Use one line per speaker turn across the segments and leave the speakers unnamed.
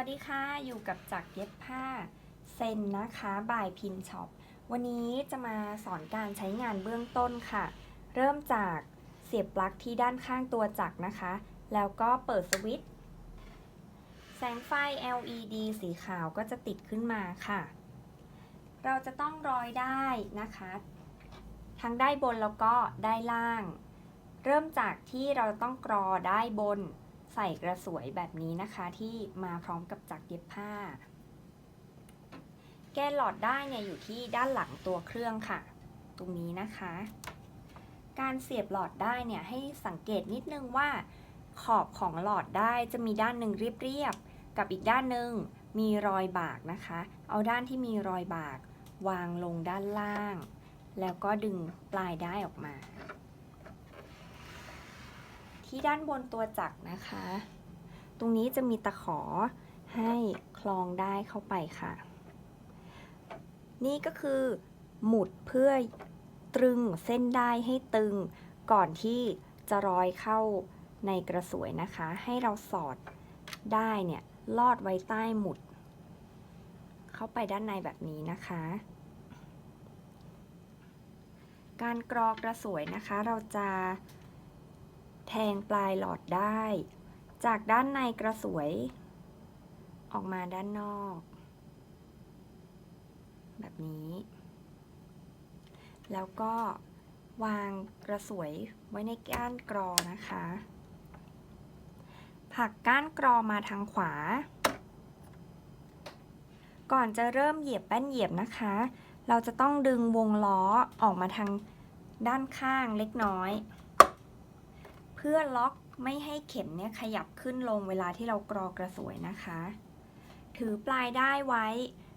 วัสดีค่ะ อยู่กับจักรเย็บผ้าเซนนะคะบายพินช็อป วันนี้จะมาสอนการใช้งานเบื้องต้นค่ะ เริ่มจากเสียบปลั๊กที่ด้านข้างตัวจักรนะคะ แล้วก็เปิดสวิตช์ แสงไฟ LED สีขาวก็จะติดขึ้นมาค่ะ เราจะต้องร้อยได้นะคะ ทั้งได้บนแล้วก็ได้ล่าง เริ่มจากที่เราต้องกรอได้บน ใส่กระสวยแบบนี้นะคะที่มาพร้อมกับจักรเย็บผ้า แกนหลอดได้เนี่ยอยู่ที่ด้านหลังตัวเครื่องค่ะ ตรงนี้นะคะ การเสียบหลอดได้เนี่ยให้สังเกตนิดนึงว่า ขอบของหลอดได้จะมีด้านหนึ่งเรียบๆกับอีกด้านหนึ่งมีรอยบากนะคะ เอาด้านที่มีรอยบาก วางลงด้านล่าง แล้วก็ดึงปลายได้ออกมา ที่ด้านบนตัวจักรนะคะ ตรงนี้จะมีตะขอให้คลองได้เข้าไปค่ะ นี่ก็คือหมุดเพื่อตรึงเส้นได้ให้ตึงก่อนที่จะร้อยเข้าในกระสวยนะคะ ให้เราสอดได้เนี่ยลอดไว้ใต้หมุด เข้าไปด้านในแบบนี้นะคะ การกรอกระสวยนะคะเราจะ แทงปลายหลอดได้ จากด้านในกระสวย ออกมาด้านนอก แบบนี้ แล้วก็วางกระสวยไว้ในก้านกรอนะคะผลักก้านกรอมาทางขวา ก่อนจะเริ่มเหยียบแป้นเหยียบนะคะ เราจะต้องดึงวงล้อออกมาทางด้านข้างเล็กน้อย พื่อล็อกไม่ให้เข็มเนี่ยขยับขึ้นลงเวลาที่เรากรอกระสวยนะคะ ถือปลายได้ไว้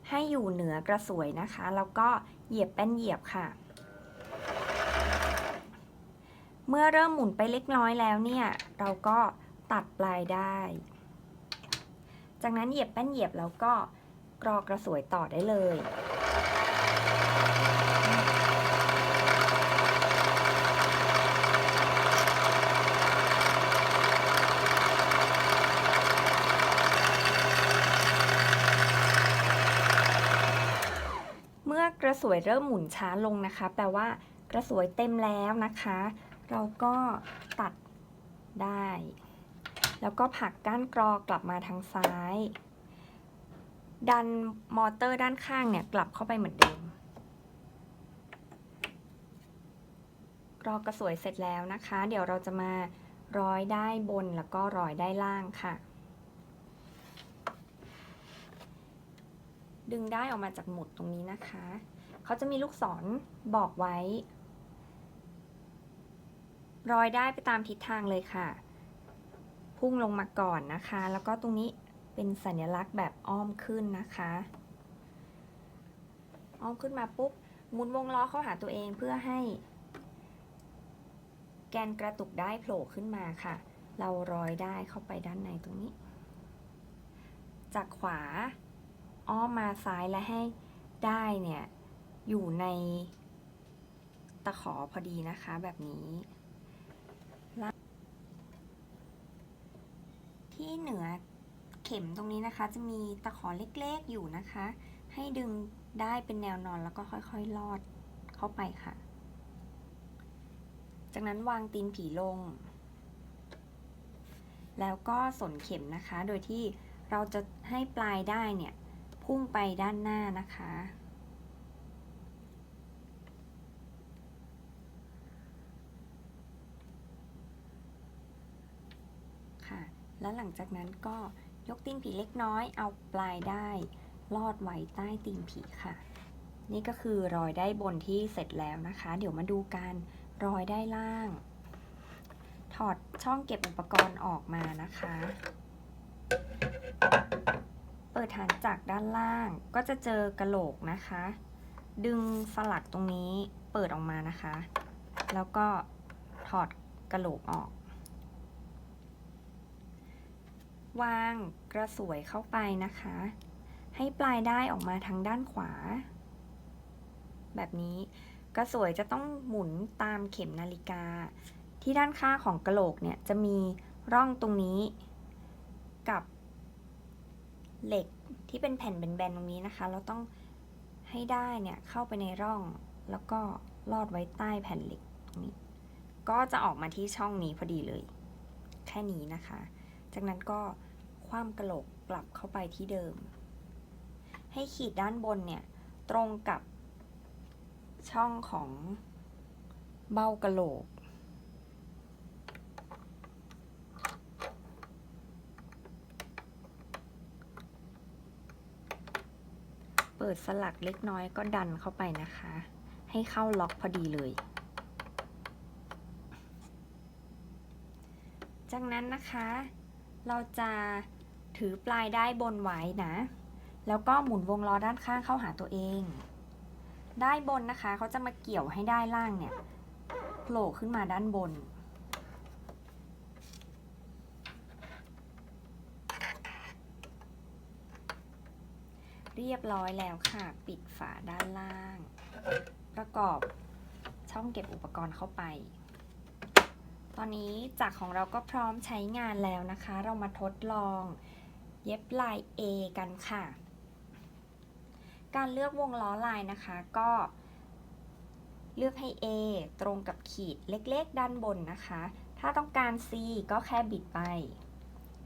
ให้อยู่เหนือกระสวยนะคะ แล้วก็เหยียบแป้นเหยียบค่ะ เมื่อเริ่มหมุนไปเล็กน้อยแล้วเนี่ย เราก็ตัดปลายได้ จากนั้นเหยียบแป้นเหยียบแล้วก็กรอกระสวยต่อได้เลย ระสวยเริ่มหมุนช้าลงนะคะ แปลว่ากระสวยเต็มแล้วนะคะ เราก็ตัดได้ แล้วก็ผลักก้านกรอกลับมาทางซ้าย ดันมอเตอร์ด้านข้างเนี่ยกลับเข้าไปเหมือนเดิมกรอกกระสวยเสร็จแล้วนะคะ เดี๋ยวเราจะมาร้อยได้บนแล้วก็ร้อยได้ล่างค่ะ ดึงได้ออกมาจากหมุดตรงนี้นะคะ เขาจะมีลูกศรบอกไว้ รอยได้ไปตามทิศทางเลยค่ะ พุ่งลงมาก่อนนะคะ แล้วก็ตรงนี้เป็นสัญลักษณ์แบบอ้อมขึ้นนะคะ อ้อมขึ้นมาปุ๊บหมุนวงล้อเข้าหาตัวเองเพื่อให้ แกนกระตุกได้โผล่ขึ้นมาค่ะ เรารอยได้เข้าไปด้านในตรงนี้ จากขวาอ้อมมาซ้ายและให้ได้เนี่ย อยู่ในตะขอพอดีนะคะแบบนี้ที่เหนือเข็มตรงนี้นะคะ จะมีตะขอเล็กๆอยู่นะคะ ให้ดึงได้เป็นแนวนอนแล้วก็ค่อยๆลอดเข้าไปค่ะ จากนั้นวางตีนผีลง แล้วก็สนเข็มนะคะ โดยที่เราจะให้ปลายได้เนี่ย พุ่งไปด้านหน้านะคะ ค่ะ แล้วหลังจากนั้นก็ยกตีนผีเล็กน้อยเอาปลายได้ลอดไว้ใต้ตีนผีค่ะ นี่ก็คือรอยได้บนที่เสร็จแล้วนะคะ เดี๋ยวมาดูการรอยได้ล่าง ถอดช่องเก็บอุปกรณ์ออกมานะคะ เปิดฐานจักด้านล่างก็จะเจอกระโหลกนะคะ ดึงสลักตรงนี้เปิดออกมานะคะ แล้วก็ถอดกระโหลกออก วางกระสวยเข้าไปนะคะ ให้ปลายได้ออกมาทางด้านขวา แบบนี้กระสวยจะต้องหมุนตามเข็มนาฬิกา ที่ด้านข้างของกระโหลกเนี่ยจะมีร่องตรงนี้ กับเหล็กที่เป็นแผ่นแบนๆตรงนี้นะคะ เราต้องให้ได้เนี่ยเข้าไปในร่องแล้วก็ลอดไว้ใต้แผ่นเหล็กตรงนี้ ก็จะออกมาที่ช่องนี้พอดีเลย แค่นี้นะคะ จากนั้นก็ คว่ำกระโหลกกลับเข้าไปที่เดิม ให้ขีดด้านบนเนี่ย ตรงกับช่องของเบ้ากระโหลก เปิดสลักเล็กน้อยก็ดันเข้าไปนะคะ ให้เข้าล็อกพอดีเลย จากนั้นนะคะ เราจะ ถือปลายได้บนไว้นะ แล้วก็หมุนวงล้อด้านข้างเข้าหาตัวเอง ได้บนนะคะเขาจะมาเกี่ยวให้ได้ล่างเนี่ยโผล่ขึ้นมาด้านบน เรียบร้อยแล้วค่ะ ปิดฝาด้านล่าง ประกอบช่องเก็บอุปกรณ์เข้าไปตอนนี้จักรของเราก็พร้อมใช้งานแล้วนะคะ เรามาทดลอง เย็บลาย A กันค่ะ การเลือกวงล้อลายนะคะก็เลือกให้ A ตรงกับขีดเล็กๆ ด้านบนนะคะ ถ้าต้องการ C ก็แค่บิดไป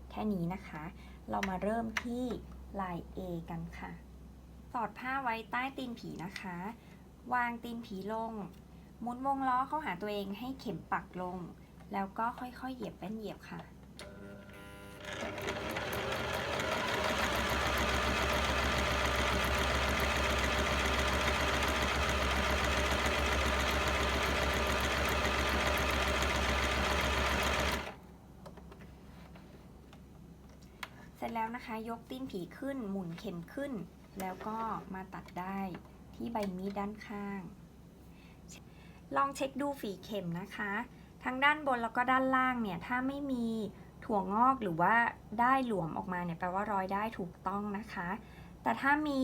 แค่นี้นะคะ เรามาเริ่มที่ลาย A กันค่ะ สอดผ้าไว้ใต้ตีนผีนะคะ วางตีนผีลง หมุนวงล้อเข้าหาตัวเองให้เข็มปักลง แล้วก็ค่อยๆ เหยียบแป้นเหยียบค่ะ แล้วนะคะ ยกตีนผีขึ้น หมุนเข็มขึ้น แล้วก็มาตัดได้ที่ใบมีดด้านข้าง ลองเช็คดูฝีเข็มนะคะ ทั้งด้านบนแล้วก็ด้านล่างเนี่ย ถ้าไม่มีถั่วงอกหรือว่าได้หลวมออกมาเนี่ยแปลว่ารอยได้ถูกต้องนะคะ แต่ถ้ามี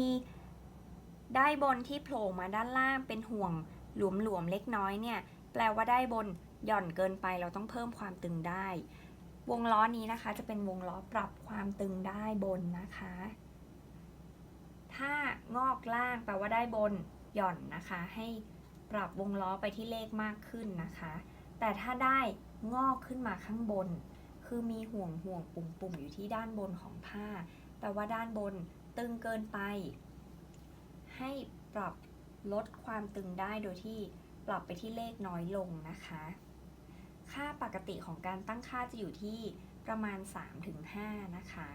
ได้บนที่โผล่มาด้านล่างเป็นห่วงหลวมๆเล็กน้อยเนี่ย แปลว่าได้บนหย่อนเกินไปเราต้องเพิ่มความตึงได้ วงล้อนี้นะคะ จะเป็นวงล้อปรับความตึงได้บนนะคะ ถ้างอกล่างแปลว่าได้บนหย่อนนะคะ ให้ปรับวงล้อไปที่เลขมากขึ้นนะคะ แต่ถ้าได้งอกขึ้นมาข้างบน คือมีห่วงห่วงปุ่มปุ่มอยู่ที่ด้านบนของผ้า แปลว่าด้านบนตึงเกินไป ให้ปรับลดความตึงได้โดยที่ปรับไปที่เลขน้อยลงนะคะ ค่าปกติของการตั้งค่าจะอยู่ที่ประมาณ 3-5 นะคะ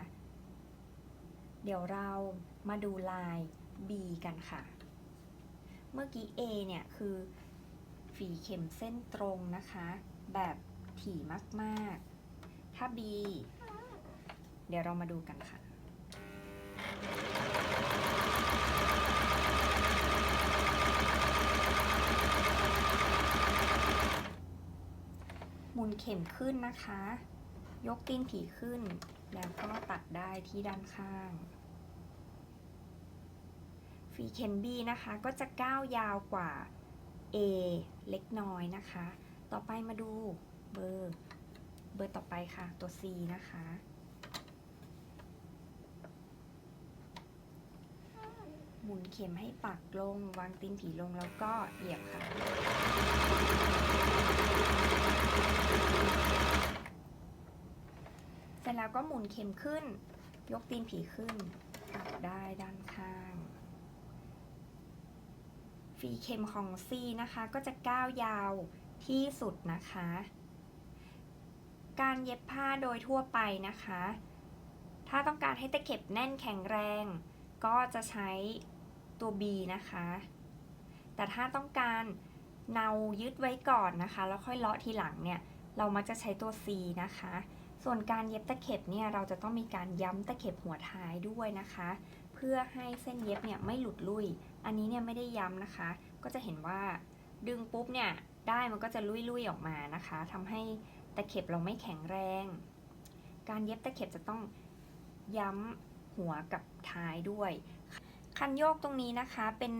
เดี๋ยวเรามาดูลาย B กันค่ะ เมื่อกี้ A เนี่ยคือฝีเข็มเส้นตรงนะคะ แบบถี่มากๆ ถ้า B เดี๋ยวเรามาดูกันค่ะ มุนเข็มขึ้นนะคะ ยกตีนผีขึ้น แล้วก็ตัดได้ที่ด้านข้าง ฝีเข็ม B นะคะ ก็จะก้าวยาวกว่า A เล็กน้อยนะคะ ต่อไปมาดูเบอร์ เบอร์ต่อไปค่ะ ตัว C นะคะ หมุนเข็มให้ปักลง วางตีนผีลงแล้วก็เหยียบค่ะ เสร็จแล้วก็หมุนเข็มขึ้น ยกตีนผีขึ้นกลับได้ด้านข้าง ฝีเข็มของ C นะคะ ก็จะก้าวยาวที่สุดนะคะ การเย็บผ้าโดยทั่วไปนะคะ ถ้าต้องการให้ตะเข็บแน่นแข็งแรง ก็จะใช้ ตัว B นะคะ แต่ถ้าต้องการเนายึดไว้ก่อนนะคะ แล้วค่อยเลาะทีหลังเนี่ย เรามักจะใช้ตัว C นะคะ ส่วนการเย็บตะเข็บเนี่ย เราจะต้องมีการย้ำตะเข็บหัวท้ายด้วยนะคะ เพื่อให้เส้นเย็บเนี่ยไม่หลุดลุย อันนี้เนี่ยไม่ได้ย้ำนะคะ ก็จะเห็นว่าดึงปุ๊บเนี่ย ได้มันก็จะลุยๆออกมานะคะทำให้ตะเข็บเราไม่แข็งแรง การเย็บตะเข็บจะต้องย้ำหัวกับท้ายด้วย คันโยกตรงนี้นะคะเป็น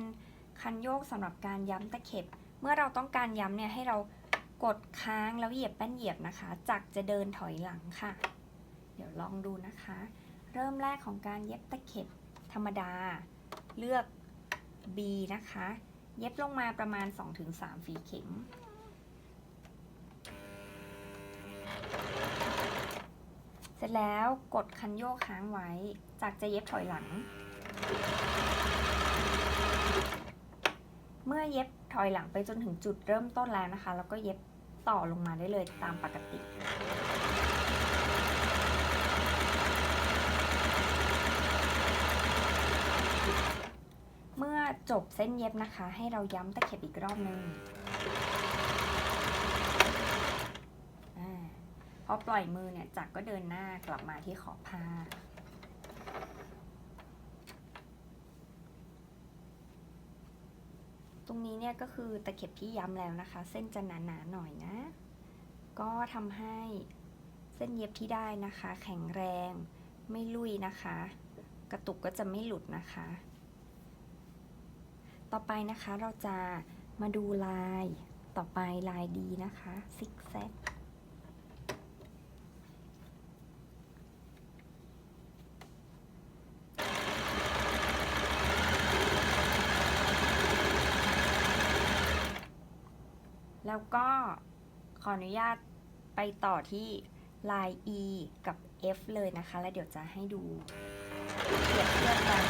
คันโยกสำหรับการย้ำตะเข็บ เมื่อเราต้องการย้ำเนี่ยให้เรากดค้างแล้วเหยียบแป้นเหยียบนะคะ จักจะเดินถอยหลังค่ะ เดี๋ยวลองดูนะคะ เริ่มแรกของการเย็บตะเข็บธรรมดา เลือก B นะคะ เย็บลงมาประมาณ 2-3 ฝีเข็ม เสร็จแล้วกดคันโยกค้างไว้ จากจะเย็บถอยหลัง เมื่ อเย็บถอยหลังไปจนถึงจุดเริ่มต้นแล้วนะคะ แล้วก็เย็บต่อลงมาได้เลยตามปกติเมื่อจบเส้นเย็บนะคะ ให้เราย้ำตะเข็บอีกรอบนึงพอปล่อยมือเนี่ยจักรก็เดินหน้ากลับมาที่ขอบผ้า รงนี้เนี่ยก็คือตะเข็บที่ย้ำแล้วนะคะ เส้นจะหนาๆหน่อยนะ ก็ทำให้เส้นเย็บที่ได้นะคะ แข็งแรงไม่ลุยนะคะ กระตุกก็จะไม่หลุดนะคะ ต่อไปนะคะเราจะมาดูลายต่อไปลายดีนะคะซิกแซก แล้วก็ขออนุญาตไปต่อที่ลาย E กับ F เลยนะคะ แล้วเดี๋ยวจะให้ดูเปรียบเทียบกัน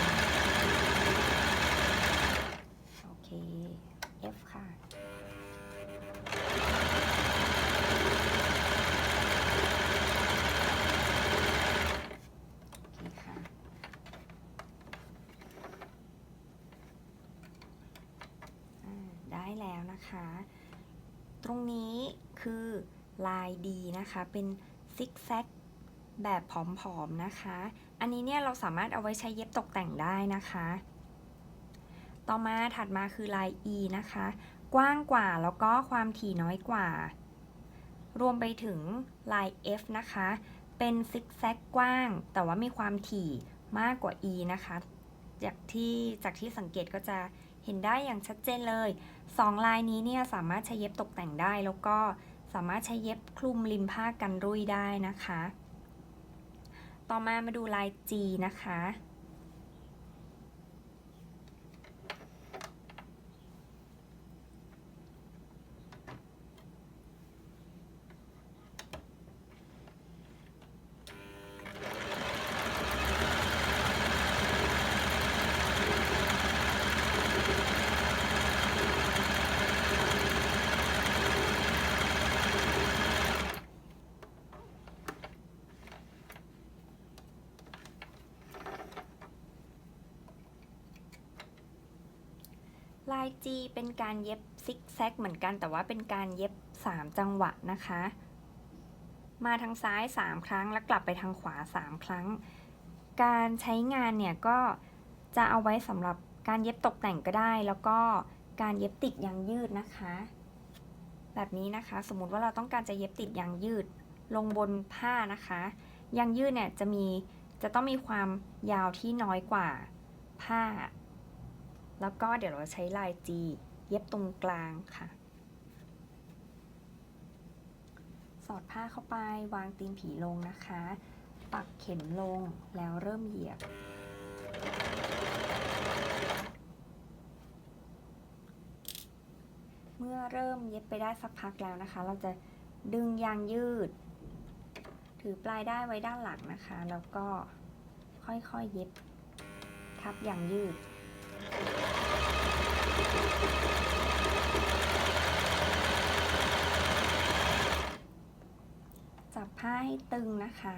โอเค F ค่ะ โอเคค่ะ ได้แล้วนะคะ ตรงนี้คือลายดีนะคะ เป็นซิกแซกแบบผอมๆนะคะ อันนี้เนี่ยเราสามารถเอาไว้ใช้เย็บตกแต่งได้นะคะ ต่อมาถัดมาคือลาย E นะคะ กว้างกว่าแล้วก็ความถี่น้อยกว่า รวมไปถึงลาย F นะคะ เป็นซิกแซกกว้าง แต่ว่ามีความถี่มากกว่า E นะคะ จากที่จากที่สังเกตก็จะ เห็นได้อย่างชัดเจนเลยสองลายนี้เนี่ยสามารถใช้เย็บตกแต่งได้แล้วก็สามารถใช้เย็บคลุมริมผ้ากันรุ่ยได้นะคะ ต่อมามาดูลาย G นะคะ ลาย G เป็นการเย็บซิกแซกเหมือนกัน แต่ว่าเป็นการเย็บ 3 จังหวะนะคะ มาทางซ้าย 3 ครั้งแล้วกลับไปทางขวา 3 ครั้ง การใช้งานเนี่ยก็จะเอาไว้สำหรับการเย็บตกแต่งก็ได้ แล้วก็การเย็บติดยางยืดนะคะ แบบนี้นะคะ สมมติว่าเราต้องการจะเย็บติดยางยืดลงบนผ้านะคะยางยืดเนี่ยจะมีจะต้องมีความยาวที่น้อยกว่าผ้า แล้วก็เดี๋ยวเราใช้ลาย G เย็บตรงกลางค่ะ สอดผ้าเข้าไปวางตีนผีลงนะคะ ปักเข็มลงแล้วเริ่มเหยียบ เมื่อเริ่มเย็บไปได้สักพักแล้วนะคะ เราจะดึงยางยืด ถือปลายได้ายไว้ด้านหลังนะคะ แล้วก็ค่อยๆเย็บทับยางยืด จับผ้าให้ตึงนะคะ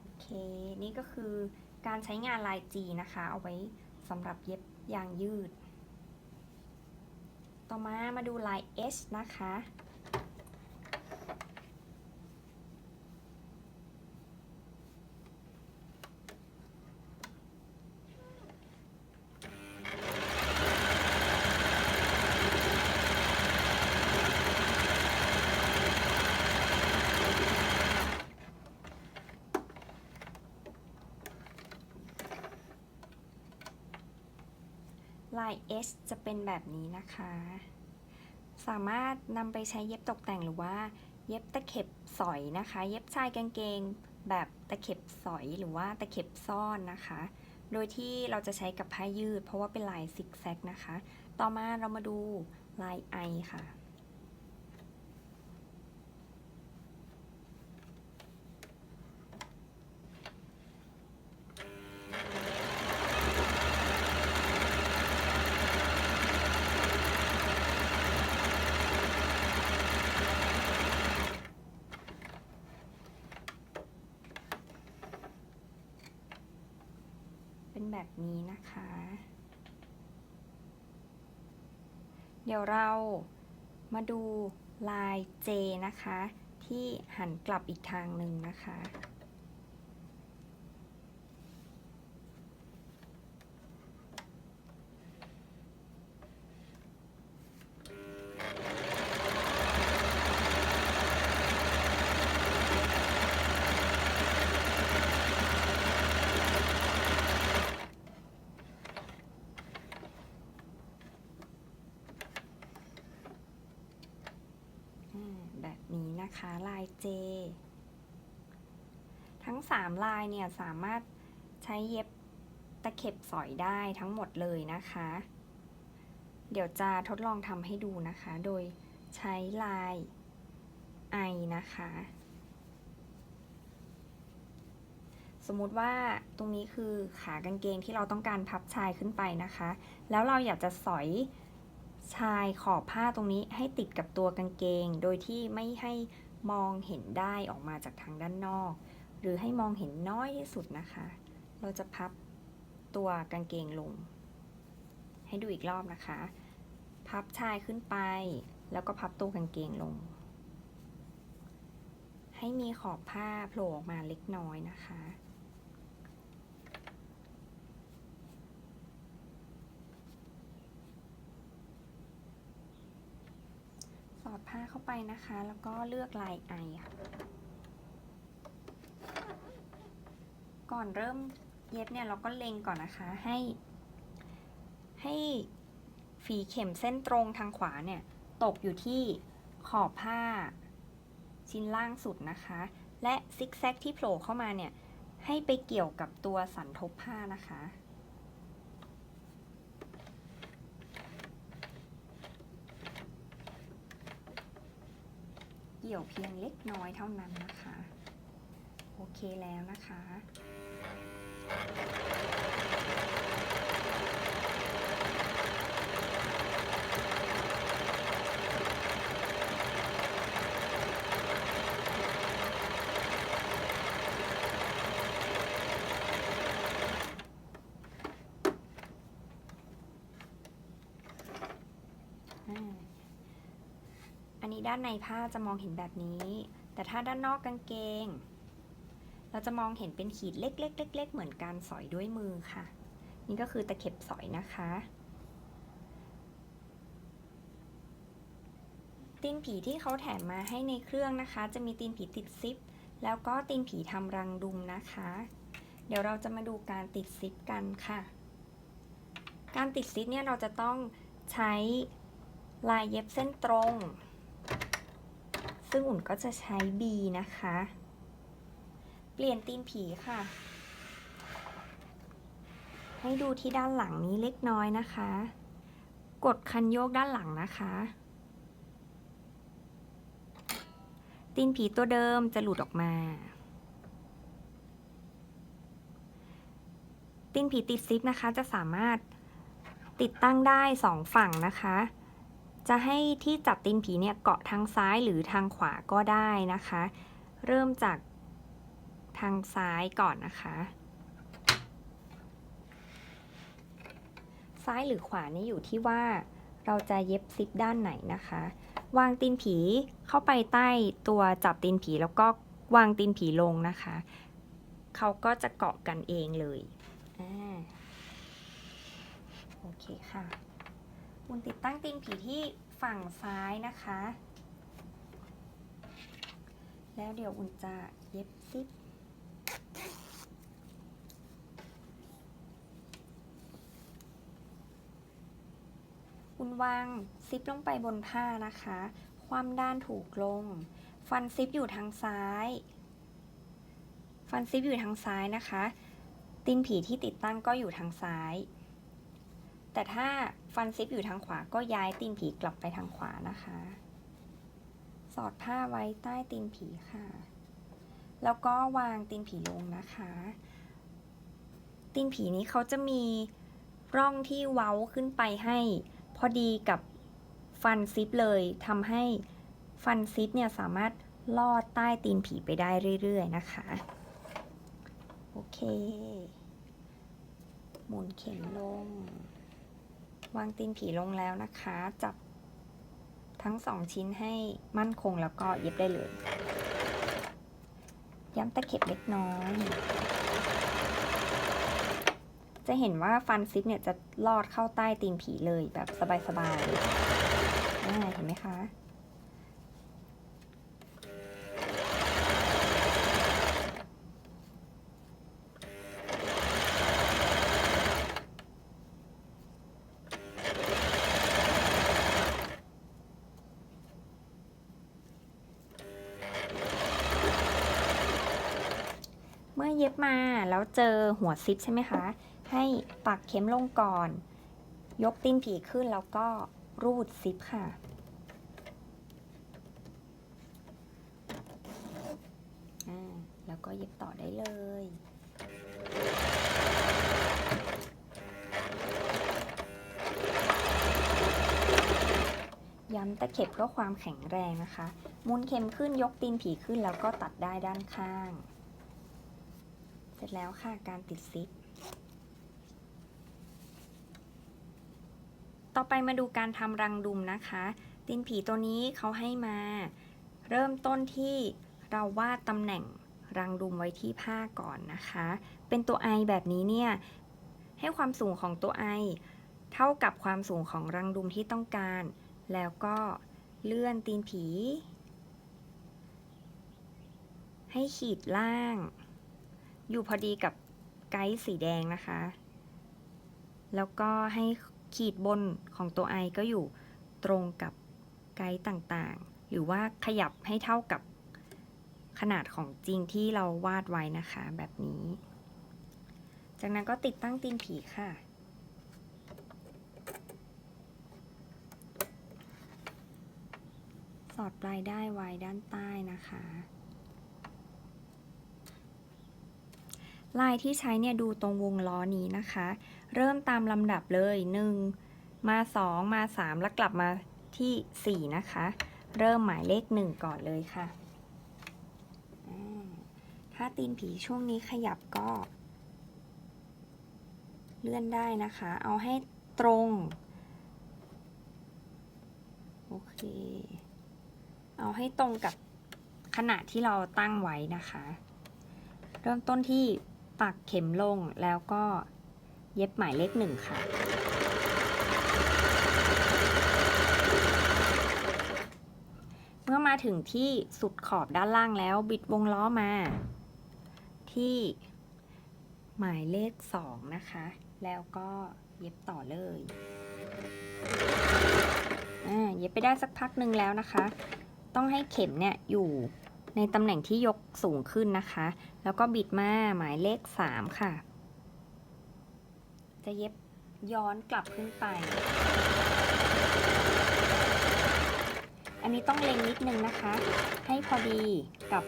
โอเค นี่ก็คือการใช้งานลายจีนะคะ เอาไว้สำหรับเย็บยางยืด ต่อมามาดูลาย H นะคะ ลาย H จะเป็นแบบนี้นะคะ สามารถนำไปใช้เย็บตกแต่งหรือว่า เย็บตะเข็บสอยนะคะ เย็บชายกางเกงแบบตะเข็บสอยหรือว่าตะเข็บซ่อนนะคะ โดยที่เราจะใช้กับผ้ายืด เพราะว่าเป็นลายซิกแซกนะคะ ต่อมาเรามาดูลายไอค่ะ แบบนี้นะคะ เดี๋ยวเรามาดูลาย J นะคะ ที่หันกลับอีกทางหนึ่งนะคะ แบบนี้นะคะลาย J ทั้ง 3 ลายเนี่ยสามารถใช้เย็บตะเข็บสอยได้ทั้งหมดเลยนะคะ เดี๋ยวจะทดลองทำให้ดูนะคะ โดยใช้ลาย I นะคะ สมมุติว่าตรงนี้คือขากางเกงที่เราต้องการพับชายขึ้นไปนะคะ แล้วเราอยากจะสอย ชายขอบผ้าตรงนี้ให้ติดกับตัวกางเกง โดยที่ไม่ให้มองเห็นได้ออกมาจากทางด้านนอก หรือให้มองเห็นน้อยที่สุดนะคะ เราจะพับตัวกางเกงลง ให้ดูอีกรอบนะคะ พับชายขึ้นไป แล้วก็พับตัวกางเกงลง ให้มีขอบผ้าโผล่ออกมาเล็กน้อยนะคะ สอดผ้า เข้าไปนะคะ แล้วก็เลือกลายไอค่ะ ก่อนเริ่มเย็บเนี่ยเราก็เล็งก่อนนะคะให้ ให้ฝีเข็มเส้นตรงทางขวาเนี่ย ตกอยู่ที่ขอบผ้าชิ้นล่างสุดนะคะ และซิกแซกที่โผล่เข้ามาเนี่ย ให้ไปเกี่ยวกับตัวสันทบผ้านะคะ เกี่ยวเพียงเล็กน้อยเท่านั้นนะคะ โอเคแล้วนะคะ นี้ด้านในผ้าจะมองเห็นแบบนี้ แต่ถ้าด้านนอกกางเกง เราจะมองเห็นเป็นขีดเล็กๆเล็กๆเหมือนการสอยด้วยมือค่ะ นี่ก็คือตะเข็บสอยนะคะ ตีนผีที่เขาแถมมาให้ในเครื่องนะคะ จะมีตีนผีติดซิป แล้วก็ตีนผีทำรังดุมนะคะ เดี๋ยวเราจะมาดูการติดซิปกันค่ะ การติดซิปเนี่ยเราจะต้องใช้ลายเย็บเส้นตรง ซึ่งอุ่นก็จะใช้ B นะคะ เปลี่ยนตีนผีค่ะ ให้ดูที่ด้านหลังนี้เล็กน้อยนะคะ กดคันโยกด้านหลังนะคะ ตีนผีตัวเดิมจะหลุดออกมาตีนผีติดซิปนะคะจะสามารถติดตั้งได้สองฝั่งนะคะ จะให้ที่จับตีนผีเนี่ยเกาะทางซ้ายหรือทางขวาก็ได้นะคะ เริ่มจากทางซ้ายก่อนนะคะ ซ้ายหรือขวานี่อยู่ที่ว่าเราจะเย็บซิปด้านไหนนะคะ วางตีนผีเข้าไปใต้ตัวจับตีนผีแล้วก็วางตีนผีลงนะคะ เขาก็จะเกาะกันเองเลย อ่า โอเคค่ะ อุ่นติดตั้งตีนผีที่ฝั่งซ้ายนะคะ แล้วเดี๋ยวอุ่นจะเย็บซิปคุณวางซิปลงไปบนผ้านะคะ ความด้านถูกลง ฟันซิปอยู่ทางซ้าย ฟันซิปอยู่ทางซ้ายนะคะ ตีนผีที่ติดตั้งก็อยู่ทางซ้าย แต่ถ้าฟันซิปอยู่ทางขวาก็ย้ายตีนผีกลับไปทางขวานะคะ สอดผ้าไว้ใต้ตีนผีค่ะ แล้วก็วางตีนผีลงนะคะ ตีนผีนี้เขาจะมีร่องที่เว้าขึ้นไปให้พอดีกับฟันซิปเลยทำให้ฟันซิปเนี่ยสามารถลอดใต้ตีนผีไปได้เรื่อยๆนะคะ โอเค หมุนเข็มลง วางตีนผีลงแล้วนะคะ จับทั้งสองชิ้นให้มั่นคงแล้วก็เย็บได้เลย ย้ำตะเข็บเล็กน้อย จะเห็นว่าฟันซิปเนี่ยจะลอดเข้าใต้ตีนผีเลยแบบสบายๆอ่าเห็นไหมคะ เมื่อเย็บมาแล้วเจอหัวซิปใช่ไหมคะ ให้ปักเข็มลงก่อน ยกตีนผีขึ้นแล้วก็รูดซิปค่ะ แล้วก็เย็บต่อได้เลยย้ำตะเข็บเพื่อความแข็งแรงนะคะ มุนเข็มขึ้นยกตีนผีขึ้นแล้วก็ตัดได้ด้านข้าง เสร็จแล้วค่ะการติดซิป ต่อไปมาดูการทำรังดุมนะคะ ตีนผีตัวนี้เขาให้มา เริ่มต้นที่เราวาดตำแหน่งรังดุมไว้ที่ผ้าก่อนนะคะ เป็นตัวไอแบบนี้เนี่ย ให้ความสูงของตัวไอเท่ากับความสูงของรังดุมที่ต้องการ แล้วก็เลื่อนตีนผี ให้ขีดล่าง อยู่พอดีกับไกด์สีแดงนะคะ แล้วก็ให้ขีดบนของตัวไอก็อยู่ตรงกับไกด์ต่างๆ หรือว่าขยับให้เท่ากับขนาดของจริงที่เราวาดไว้นะคะแบบนี้ จากนั้นก็ติดตั้งตีนผีค่ะ สอดปลายได้ไว้ด้านใต้นะคะ ลายที่ใช้เนี่ยดูตรงวงล้อนี้นะคะ เริ่มตามลำดับเลย 1 มา 2 มา 3 แล้วกลับมาที่ 4 นะคะ เริ่มหมายเลข 1 ก่อนเลยค่ะ ถ้าตีนผีช่วงนี้ขยับก็ เลื่อนได้นะคะ เอาให้ตรง โอเค เอาให้ตรงกับขนาดที่เราตั้งไว้นะคะ เริ่มต้นที่ ปักเข็มลงแล้วก็เย็บหมายเลขหนึ่งค่ะ เมื่อมาถึงที่สุดขอบด้านล่างแล้วบิดวงล้อมา ที่หมายเลขสองนะคะ แล้วก็เย็บต่อเลยอ่าเย็บไปได้สักพักหนึ่งแล้วนะคะ ต้องให้เข็มเนี่ยอยู่ ในตำแหน่งที่ยกสูงขึ้นนะคะ แล้วก็บิดมาหมายเลข 3 ค่ะ จะเย็บย้อนกลับขึ้นไป อันนี้ต้องเล็งนิดนึงนะคะ ให้พอดีกับ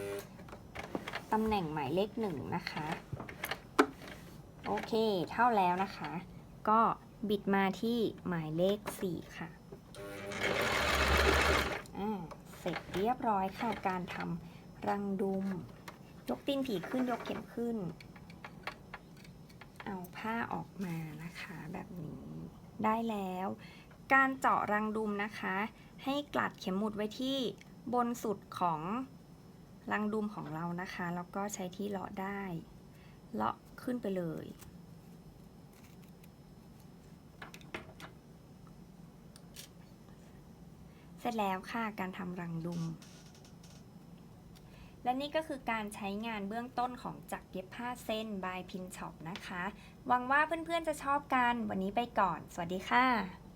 ตำแหน่งหมายเลขหนึ่งนะคะ โอเค เท่าแล้วนะคะ ก็บิดมาที่หมายเลข 4 ค่ะ อ่า เสร็จเรียบร้อยค่ะ การทำ รังดุม ยกตีนผีขึ้นยกเข็มขึ้น เอาผ้าออกมานะคะแบบนี้ได้แล้ว การเจาะรังดุมนะคะ ให้กลัดเข็มหมุดไว้ที่บนสุดของรังดุมของเรานะคะ แล้วก็ใช้ที่เลาะได้ เลาะขึ้นไปเลย เสร็จแล้วค่ะการทำรังดุม และนี่ก็คือการใช้งานเบื้องต้นของจักรเย็บผ้าเส้น by Pin Shop นะคะ หวังว่าเพื่อนๆจะชอบกัน วันนี้ไปก่อน สวัสดีค่ะ